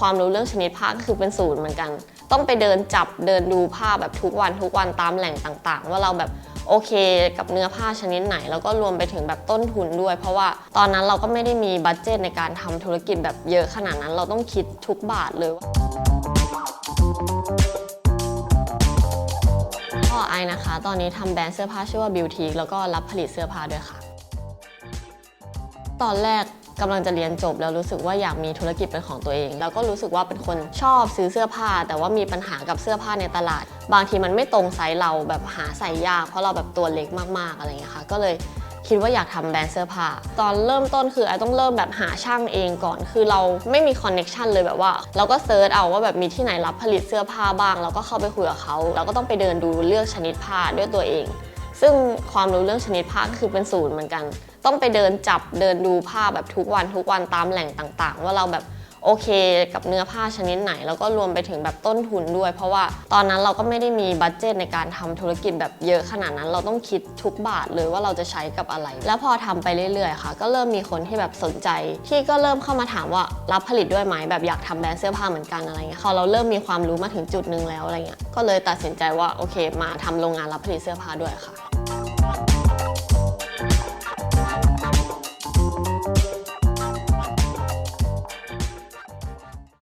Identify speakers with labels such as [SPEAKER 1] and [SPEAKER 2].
[SPEAKER 1] ความรู้เรื่องชนิดผ้าก็คือเป็นศูนย์เหมือนกัน ต้องไปเดินจับเดินดูผ้าแบบทุกวันทุกวันตามแหล่งต่างๆ ว่าเราแบบโอเคกับเนื้อผ้าชนิดไหน แล้วก็รวมไปถึงแบบต้นทุนด้วย เพราะว่าตอนนั้นเราก็ไม่ได้มีบัตเจตในการทำธุรกิจแบบเยอะขนาดนั้นเราต้องคิดทุกบาทเลยว่าก็ไอนะคะ ตอนนี้ทำแบรนด์เสื้อผ้าชื่อว่า Beauty แล้วก็รับผลิตเสื้อผ้าด้วยค่ะ ตอนแรก กำลังจะเรียนจบแล้วรู้สึกว่าอยากมีธุรกิจเป็นของตัวเอง แล้วก็รู้สึกว่าเป็นคนชอบซื้อเสื้อผ้า แต่ว่ามีปัญหากับเสื้อผ้าในตลาด บางทีมันไม่ตรงไซส์เราแบบหาใส่ยาก เพราะเราแบบตัวเล็กมากๆอะไรอย่างเงี้ยค่ะก็เลยคิดว่าอยากทำแบรนด์เสื้อผ้า ตอนเริ่มต้นคือไอต้องเริ่มแบบหาช่างเองก่อน คือเราไม่มีคอนเน็ชันเลยแบบว่า เราก็เซิร์ชเอาว่าแบบมีที่ไหนรับผลิตเสื้อผ้าบ้าง เราก็เข้าไปคุยกับเขาเราก็ต้องไปเดินดูเลือกชนิดผ้าด้วยตัวเอง ซึ่งความรู้เรื่องชนิดผ้าก็คือเป็นศูนย์เหมือนกัน ต้องไปเดินจับเดินดูผ้าแบบทุกวันทุกวันตามแหล่งต่างๆ ว่าเราแบบโอเคกับเนื้อผ้าชนิดไหน แล้วก็รวมไปถึงแบบต้นทุนด้วย เพราะว่าตอนนั้นเราก็ไม่ได้มีบัตเจตในการทำธุรกิจแบบเยอะขนาดนั้น เราต้องคิดทุกบาทเลยว่าเราจะใช้กับอะไร แล้วพอทำไปเรื่อยๆค่ะ ก็เริ่มมีคนที่แบบสนใจ ที่ก็เริ่มเข้ามาถามว่ารับผลิตด้วยไหมแบบอยากทำแบรนด์เสื้อผ้าเหมือนกันอะไรเงี้ยพอเราเริ่มมีความรู้มาถึงจุดหนึ่งแล้วอะไรเงี้ยก็เลยตัดสินใจว่าโอเค มาทำโรงงานรับผลิตเสื้อผ้าด้วยค่ะ